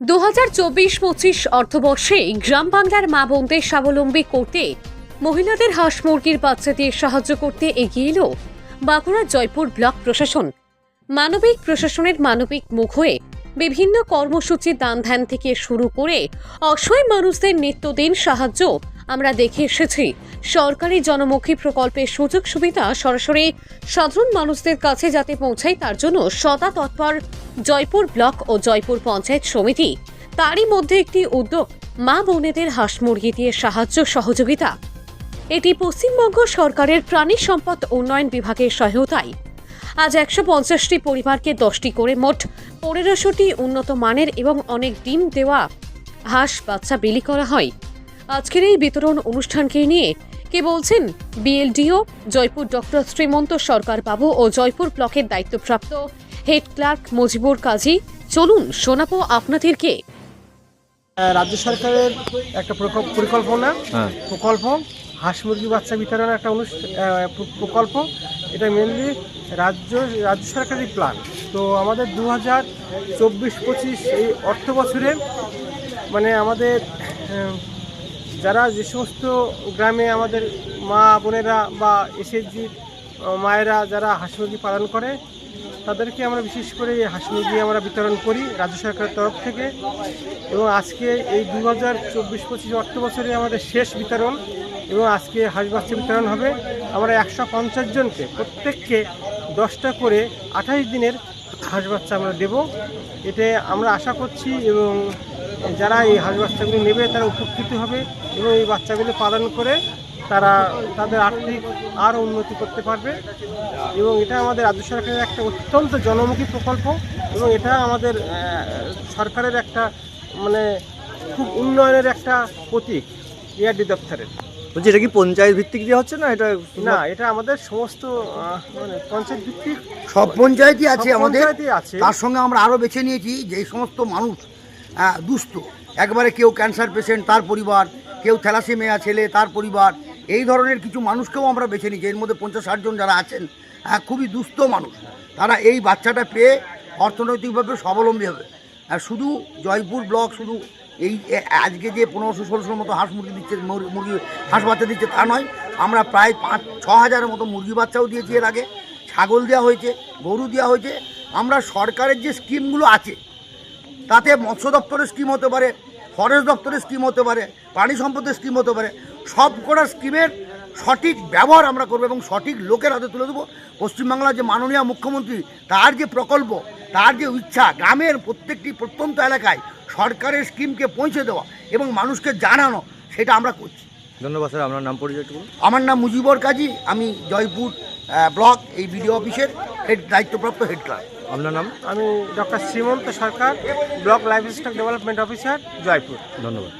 দু হাজার চব্বিশ পঁচিশ অর্থবর্ষে গ্রাম বাংলার মা বোনদের স্বাবলম্বী করতে মহিলাদের হাঁস মুরগির বাচ্চা দিয়ে সাহায্য করতে এগিয়ে এলো বাঁকুড়া জয়পুর ব্লক প্রশাসন। মানবিক প্রশাসনের মানবিক মুখ হয়ে বিভিন্ন কর্মসূচি দান ধ্যান থেকে শুরু করে অসহায় মানুষদের নিত্যদিন সাহায্য আমরা দেখে এসেছি। সরকারি জনমুখী প্রকল্পের সুযোগ সুবিধা সরাসরি সাধারণ মানুষদের কাছে যাতে পৌঁছায়, তার জন্য সদা তৎপর জয়পুর ব্লক ও জয়পুর পঞ্চায়েত সমিতি। তারই মধ্যে একটি উদ্যোগ, মা বোনেদের হাঁস মুরগি দিয়ে সাহায্য সহযোগিতা। এটি পশ্চিমবঙ্গ সরকারের প্রাণী সম্পদ উন্নয়ন বিভাগের সহায়তায়। আজ একশো পঞ্চাশটি পরিবারকে দশটি করে মোট পনেরোশোটি উন্নত মানের এবং অনেক ডিম দেওয়া হাঁস বাচ্চা বিলি করা হয়। আজকের এই বিতরণ অনুষ্ঠানকে নিয়ে কে বলছেন? বিএলডিও জয়পুর ডক্টর শ্রীমন্ত সরকার বাবু ও জয়পুর ব্লকের দায়িত্বপ্রাপ্ত হেড ক্লার্ক মজিবুর কাজী। চলুন শোনাবো আপনাদেরকে রাজ্য সরকারের একটা প্রকল্প- পরিকল্পনা হ্যাঁ। প্রকল্প হাঁস মুরগি বাচ্চা বিতরণের একটা অনুষ্ঠান প্রকল্প। এটা মেনলি রাজ্য রাজ্য সরকারের প্ল্যান তো আমাদের দু হাজার চব্বিশ পঁচিশ এই অর্থ বছরে মানে আমাদের যারা যে সমস্ত গ্রামে আমাদের মা বোনেরা বা এসএসজি মায়েরা যারা হাঁস মুরগি পালন করে, তাদেরকে আমরা বিশেষ করে এই হাঁস মুরগি আমরা বিতরণ করি রাজ্য সরকারের তরফ থেকে। এবং আজকে এই দু হাজার চব্বিশ পঁচিশ অর্থ বছরে আমাদের শেষ বিতরণ এবং আজকে হাঁস বাচ্চা বিতরণ হবে। আমরা একশো পঞ্চাশ জনকে প্রত্যেককে দশটা করে আঠাশ দিনের হাঁস বাচ্চা আমরা দেব। এতে আমরা আশা করছি এবং যারা এই হাঁস বাচ্চাগুলো নেবে তারা উপকৃত হবে এবং এই বাচ্চাগুলো পালন করে তারা তাদের আর্থিক আরও উন্নতি করতে পারবে। এবং এটা আমাদের রাজ্য সরকারের একটা অত্যন্ত জনমুখী প্রকল্প এবং এটা আমাদের সরকারের একটা মানে খুব উন্নয়নের একটা প্রতীক ইয়ারডি দপ্তরের। বলছি এটা কি পঞ্চায়েত ভিত্তিক দিয়ে হচ্ছে না? এটা না এটা আমাদের সমস্ত মানে পঞ্চায়েত ভিত্তিক সব পঞ্চায়েতই আছে আমাদের। আছে। তার সঙ্গে আমরা আরও বেছে নিয়েছি যে সমস্ত মানুষ দুস্থ। একবারে কেউ ক্যান্সার পেশেন্ট তার পরিবার কেউ থ্যালাসেমিয়া ছেলে তার পরিবার এই ধরনের কিছু মানুষকেও আমরা বেছে নিচ্ছি এর মধ্যে পঞ্চাশ ষাট জন যারা আছেন আহ, খুবই দুস্থ মানুষ। তারা এই বাচ্চাটা পেয়ে অর্থনৈতিকভাবে স্বাবলম্বী হবে। আর শুধু জয়পুর ব্লক শুধু এই আজকে যে পনেরোশো ষোলোশোর মতো হাঁস মুরগি দিচ্ছে মুর- মুরগি হাঁস বাচ্চা দিচ্ছে তা নয়। আমরা প্রায় পাঁচ ছ হাজারের মতো মুরগি বাচ্চাও দিয়েছি এর আগে। ছাগল দেওয়া হয়েছে গরু দেওয়া হয়েছে। আমরা সরকারের যে স্কিমগুলো আছে তাতে মৎস্য দপ্তরের স্কিম হতে পারে ফরেস্ট দপ্তরের স্কিম হতে পারে প্রাণী সম্পদের স্কিম হতে পারে সব কটা স্কিমের সঠিক ব্যবহার আমরা করব এবং সঠিক লোকের হাতে তুলে দেবো। পশ্চিমবাংলার যে মাননীয় মুখ্যমন্ত্রী তার যে প্রকল্প তার যে ইচ্ছা গ্রামের প্রত্যেকটি প্রত্যন্ত এলাকায় সরকারের স্কিমকে পৌঁছে দেওয়া এবং মানুষকে জানানো সেটা আমরা করছি। ধন্যবাদ স্যার আপনার নাম পরিচয় আমার নাম মুজিবর কাজী আমি জয়পুর ব্লক এই বিডিও অফিসের হেড দায়িত্বপ্রাপ্ত হেড ক্লার্ক আপনার নাম? আমি doctor Srimanta Sarkar block life stock development officer Joypur. ধন্যবাদ।